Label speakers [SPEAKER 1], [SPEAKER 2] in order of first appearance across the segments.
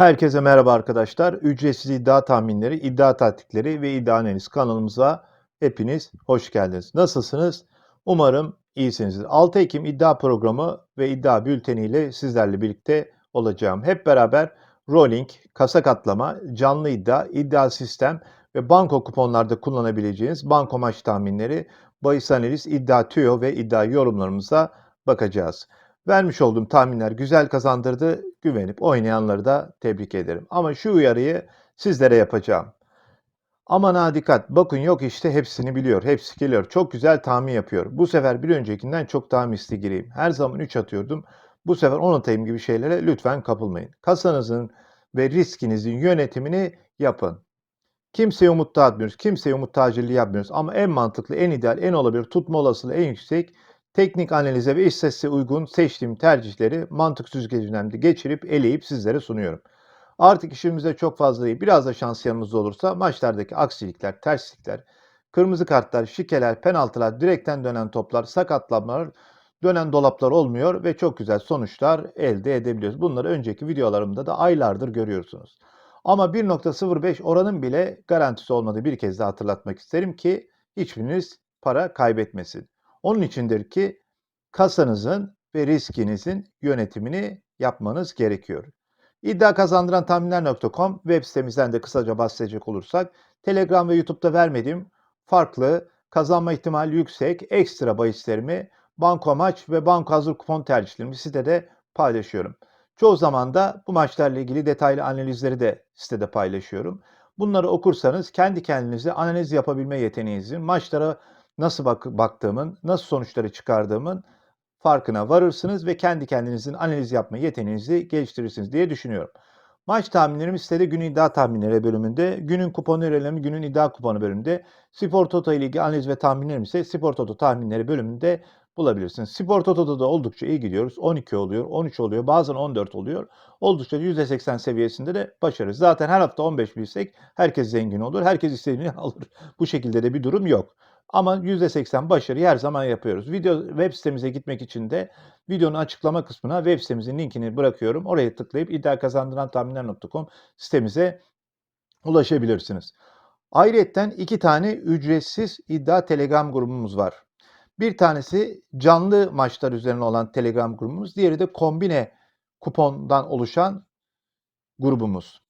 [SPEAKER 1] Herkese merhaba arkadaşlar. Ücretsiz iddia tahminleri, iddia taktikleri ve iddia analiz kanalımıza hepiniz hoş geldiniz. Nasılsınız? Umarım iyisinizdir. 6 Ekim iddia programı ve iddia bülteni ile sizlerle birlikte olacağım. Hep beraber rolling, kasa katlama, canlı iddia, iddia sistem ve banko kuponlarda kullanabileceğiniz banko maç tahminleri, bahis analiz, iddia tüyo ve iddia yorumlarımıza bakacağız. Vermiş olduğum tahminler güzel kazandırdı. Güvenip oynayanları da tebrik ederim. Ama şu uyarıyı sizlere yapacağım. Aman ha dikkat. Bakın yok işte hepsini biliyor. Hepsi geliyor. Çok güzel tahmin yapıyor. Bu sefer bir öncekinden çok daha misli gireyim. Her zaman 3 atıyordum. Bu sefer 10 atayım gibi şeylere lütfen kapılmayın. Kasanızın ve riskinizin yönetimini yapın. Kimseye umut dağıtmıyoruz. Kimseye umut tacirliği yapmıyoruz. Ama en mantıklı, en ideal, en olabilir, tutma olasılığı en yüksek teknik analize ve istatistiğe uygun seçtiğim tercihleri mantık süzgecinden de geçirip eleyip sizlere sunuyorum. Artık işimizde çok fazla değil. Biraz da şans yanımızda olursa maçlardaki aksilikler, terslikler, kırmızı kartlar, şikeler, penaltılar, direkten dönen toplar, sakatlanmalar, dönen dolaplar olmuyor ve çok güzel sonuçlar elde edebiliyoruz. Bunları önceki videolarımda da aylardır görüyorsunuz. Ama 1.05 oranın bile garantisi olmadığı bir kez daha hatırlatmak isterim ki hiçbiriniz para kaybetmesin. Onun içindir ki kasanızın ve riskinizin yönetimini yapmanız gerekiyor. İddia kazandıran tahminler.com web sitemizden de kısaca bahsedecek olursak Telegram ve YouTube'da vermediğim farklı kazanma ihtimali yüksek ekstra bahislerimi banko maç ve banko hazır kupon tercihlerimi sitede paylaşıyorum. Çoğu zaman da bu maçlarla ilgili detaylı analizleri de sitede paylaşıyorum. Bunları okursanız kendi kendinize analiz yapabilme yeteneğinizin, maçlara nasıl bak baktığımın, nasıl sonuçları çıkardığımın farkına varırsınız ve kendi kendinizin analiz yapma yeteneğinizi geliştirirsiniz diye düşünüyorum. Maç tahminlerimi sitede gün iddia tahminleri bölümünde, günün kuponu öğrenelim, günün iddia kuponu bölümünde, Spor Toto ile ilgili analiz ve tahminlerim ise Spor Toto tahminleri bölümünde bulabilirsiniz. Spor Toto'da da oldukça iyi gidiyoruz. 12 oluyor, 13 oluyor, bazen 14 oluyor. Oldukça %80 seviyesinde de başarırız. Zaten her hafta 15 bilsek herkes zengin olur, herkes istediğini alır. Bu şekilde de bir durum yok. Ama %80 başarıyı her zaman yapıyoruz. Video web sitemize gitmek için de videonun açıklama kısmına web sitemizin linkini bırakıyorum. Oraya tıklayıp iddia kazandıran tahminler.com sitemize ulaşabilirsiniz. Ayrıyeten iki tane ücretsiz iddia Telegram grubumuz var. Bir tanesi canlı maçlar üzerine olan Telegram grubumuz. Diğeri de kombine kupondan oluşan grubumuz.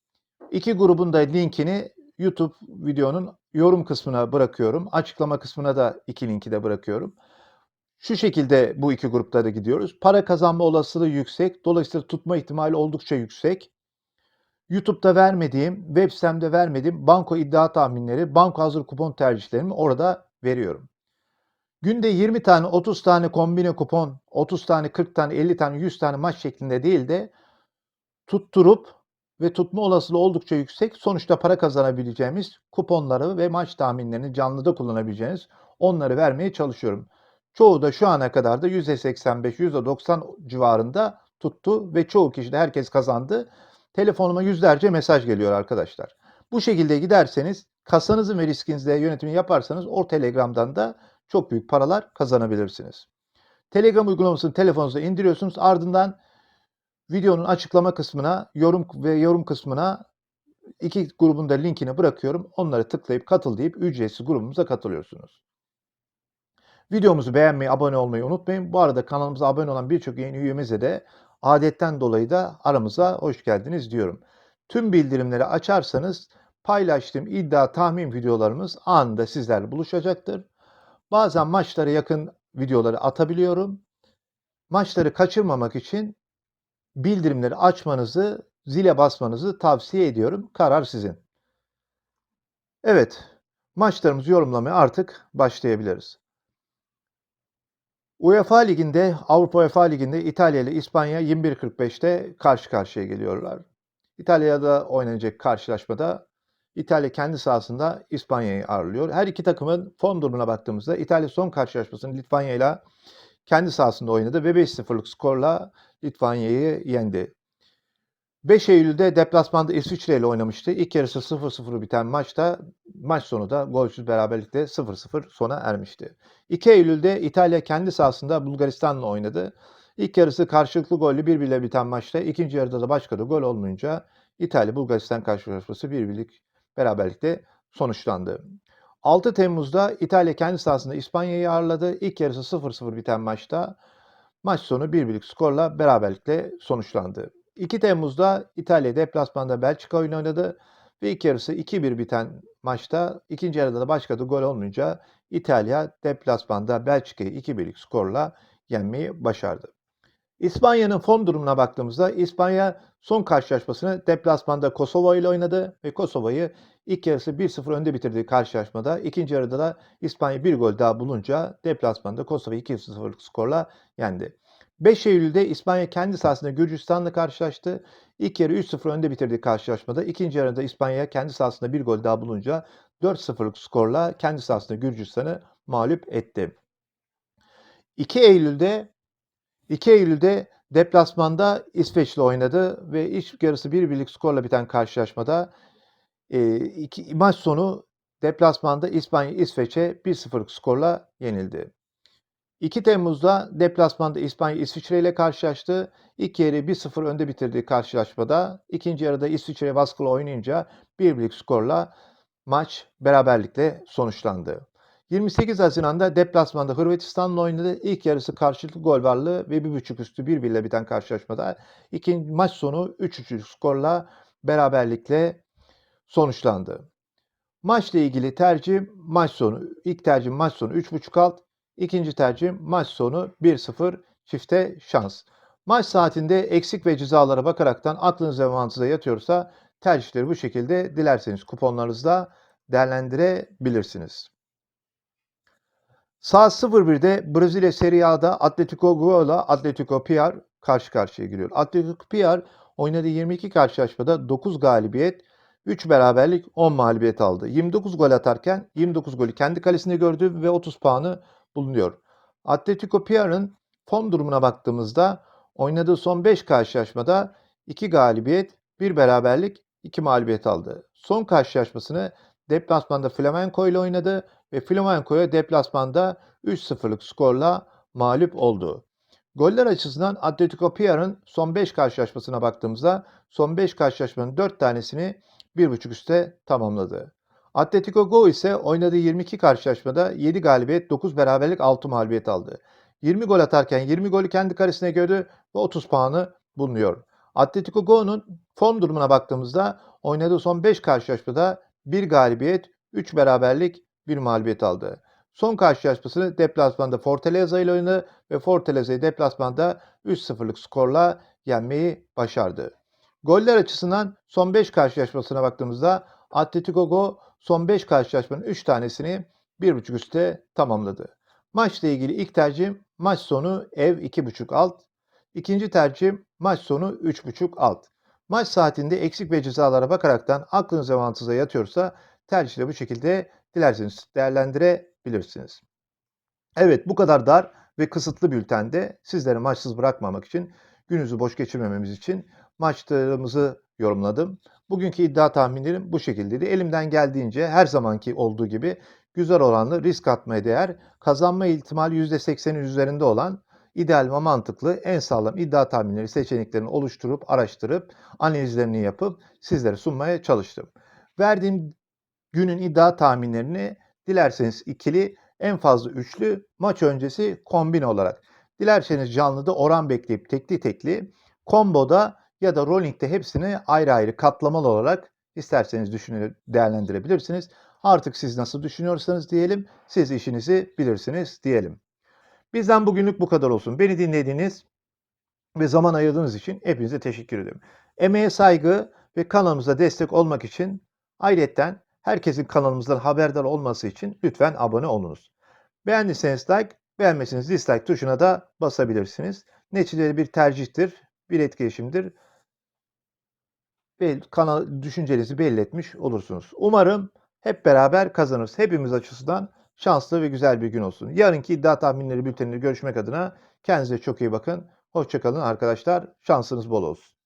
[SPEAKER 1] İki grubun da linkini YouTube videonun yorum kısmına bırakıyorum. Açıklama kısmına da iki linki de bırakıyorum. Şu şekilde bu iki grupta da gidiyoruz. Para kazanma olasılığı yüksek. Dolayısıyla tutma ihtimali oldukça yüksek. YouTube'da vermediğim, web sitemde vermediğim banko iddia tahminleri, banko hazır kupon tercihlerimi orada veriyorum. Günde 20 tane, 30 tane kombine kupon, 30 tane, 40 tane, 50 tane, 100 tane maç şeklinde değil de tutturup ve tutma olasılığı oldukça yüksek. Sonuçta para kazanabileceğimiz kuponları ve maç tahminlerini canlıda kullanabileceğiniz onları vermeye çalışıyorum. Çoğu da şu ana kadar da %85, %90 civarında tuttu ve çoğu kişi de herkes kazandı. Telefonuma yüzlerce mesaj geliyor arkadaşlar. Bu şekilde giderseniz kasanızın ve riskinizle yönetimi yaparsanız o Telegram'dan da çok büyük paralar kazanabilirsiniz. Telegram uygulamasını telefonunuza indiriyorsunuz. Ardından videonun açıklama kısmına, yorum ve yorum kısmına iki grubun da linkini bırakıyorum. Onları tıklayıp katıl deyip ücretsiz grubumuza katılıyorsunuz. Videomuzu beğenmeyi, abone olmayı unutmayın. Bu arada kanalımıza abone olan birçok yeni üyemize de adetten dolayı da aramıza hoş geldiniz diyorum. Tüm bildirimleri açarsanız paylaştığım iddia tahmin videolarımız anında sizlerle buluşacaktır. Bazen maçlara yakın videoları atabiliyorum. Maçları kaçırmamak için bildirimleri açmanızı, zile basmanızı tavsiye ediyorum. Karar sizin. Evet, maçlarımızı yorumlamaya artık başlayabiliriz. UEFA Ligi'nde, Avrupa UEFA Ligi'nde İtalya ile İspanya 21.45'te karşı karşıya geliyorlar. İtalya'da oynanacak karşılaşmada İtalya kendi sahasında İspanya'yı ağırlıyor. Her iki takımın form durumuna baktığımızda İtalya son karşılaşmasını Litvanya ile kendi sahasında oynadı ve 5-0'lık skorla Litvanya'yı yendi. 5 Eylül'de deplasmanda İsviçre ile oynamıştı. İlk yarısı 0-0 biten maçta maç sonu da golsüz beraberlikle 0-0 sona ermişti. 2 Eylül'de İtalya kendi sahasında Bulgaristan'la oynadı. İlk yarısı karşılıklı gollü birbiriyle biten maçta ikinci yarıda da başka da gol olmayınca İtalya Bulgaristan karşılaşması bir birlik beraberlikle sonuçlandı. 6 Temmuz'da İtalya kendi sahasında İspanya'yı ağırladı. İlk yarısı 0-0 biten maçta maç sonu bir birlik skorla beraberlikle sonuçlandı. 2 Temmuz'da İtalya deplasmanda Belçika oyunu oynadı ve ilk yarısı 2-1 biten maçta ikinci yarıda da başka da gol olmayınca İtalya deplasmanda Belçika'yı 2-1'lik skorla yenmeyi başardı. İspanya'nın form durumuna baktığımızda İspanya son karşılaşmasını deplasmanda Kosova ile oynadı ve Kosova'yı ilk yarısı 1-0 önde bitirdiği karşılaşmada ikinci yarıda da İspanya bir gol daha bulunca deplasmanda Kosova'yı 2-0'lık skorla yendi. 5 Eylül'de İspanya kendi sahasında Gürcistan'la karşılaştı. İlk yarı 3-0 önde bitirdiği karşılaşmada ikinci yarıda İspanya kendi sahasında bir gol daha bulunca 4-0'lık skorla kendi sahasında Gürcistan'ı mağlup etti. 2 Eylül'de 2 Eylül'de deplasmanda İsveç'le oynadı ve ilk yarısı bir birlik skorla biten karşılaşmada e, iki, maç sonu deplasmanda İspanya İsveç'e 1-0'lık skorla yenildi. 2 Temmuz'da deplasmanda İspanya İsviçre ile karşılaştı. İlk yarı 1-0 önde bitirdiği karşılaşmada ikinci yarıda İsviçre baskılı oynayınca bir birlik skorla maç beraberlikle sonuçlandı. 28 Haziran'da deplasmanda Hırvatistan'la oynadı. İlk yarısı karşılıklı gol varlığı ve 1.5 üstü 1-1 ile biten karşılaşmada ikinci maç sonu 3-3 skorla beraberlikle sonuçlandı. Maçla ilgili tercih maç sonu ilk tercih maç sonu 3.5 alt, ikinci tercih maç sonu 1-0 çifte şans. Maç saatinde eksik ve cezalara bakaraktan aklınıza ve mantığınıza yatıyorsa tercihleri bu şekilde dilerseniz kuponlarınızda değerlendirebilirsiniz. Saat 01'de Brezilya Serie A'da Atletico Goi'la Atletico PR karşı karşıya giriyor. Atletico PR oynadığı 22 karşılaşmada 9 galibiyet, 3 beraberlik, 10 mağlubiyet aldı. 29 gol atarken 29 golü kendi kalesinde gördü ve 30 puanı bulunuyor. Atletico PR'ın form durumuna baktığımızda oynadığı son 5 karşılaşmada 2 galibiyet, 1 beraberlik, 2 mağlubiyet aldı. Son karşılaşmasını deplasmanda Flamenco ile oynadı ve Flamenco'ya deplasmanda 3-0'lık skorla mağlup oldu. Goller açısından Atletico PR'ın son 5 karşılaşmasına baktığımızda son 5 karşılaşmanın 4 tanesini 1.5 üste tamamladı. Atletico Go ise oynadığı 22 karşılaşmada 7 galibiyet, 9 beraberlik, 6 mağlubiyet aldı. 20 gol atarken 20 golü kendi karesine gördü ve 30 puanı bulunuyor. Atletico Go'nun form durumuna baktığımızda oynadığı son 5 karşılaşmada 1 galibiyet, 3 beraberlik, 1 mağlubiyet aldı. Son karşılaşmasını deplasmanda Fortaleza ile oynadı ve Fortaleza'yı deplasmanda 3-0'lık skorla yenmeyi başardı. Goller açısından son 5 karşılaşmasına baktığımızda Atletico Go son 5 karşılaşmanın 3 tanesini 1.5 üste tamamladı. Maçla ilgili ilk tercihim maç sonu ev 2.5 alt. İkinci tercihim maç sonu 3.5 alt. Maç saatinde eksik ve cezalara bakaraktan aklınıza mantığınıza yatıyorsa tercihleri bu şekilde dilerseniz değerlendirebilirsiniz. Evet bu kadar dar ve kısıtlı bültende sizleri maçsız bırakmamak için gününüzü boş geçirmememiz için maçlarımızı yorumladım. Bugünkü iddia tahminlerim bu şekildeydi. Elimden geldiğince her zamanki olduğu gibi güzel oranlı risk atmaya değer, kazanma ihtimali %80'in üzerinde olan ideal ve mantıklı en sağlam iddia tahminleri seçeneklerini oluşturup araştırıp analizlerini yapıp sizlere sunmaya çalıştım. Verdiğim günün iddia tahminlerini dilerseniz ikili en fazla üçlü maç öncesi kombin olarak. Dilerseniz canlıda oran bekleyip tekli tekli komboda ya da rolling'de hepsini ayrı ayrı katlamalı olarak isterseniz düşünür, değerlendirebilirsiniz. Artık siz nasıl düşünüyorsanız diyelim, siz işinizi bilirsiniz diyelim. Bizden bugünlük bu kadar olsun. Beni dinlediğiniz ve zaman ayırdığınız için hepinize teşekkür ederim. Emeğe saygı ve kanalımıza destek olmak için ayrıca herkesin kanalımızdan haberdar olması için lütfen abone olunuz. Beğendiyseniz like, beğenmeseniz dislike tuşuna da basabilirsiniz. Neticede bir tercihtir, bir etkileşimdir. Ve kanal düşüncenizi belli etmiş olursunuz. Umarım hep beraber kazanırız. Hepimiz açısından şanslı ve güzel bir gün olsun. Yarınki iddia tahminleri bülteninde görüşmek adına kendinize çok iyi bakın. Hoşçakalın arkadaşlar. Şansınız bol olsun.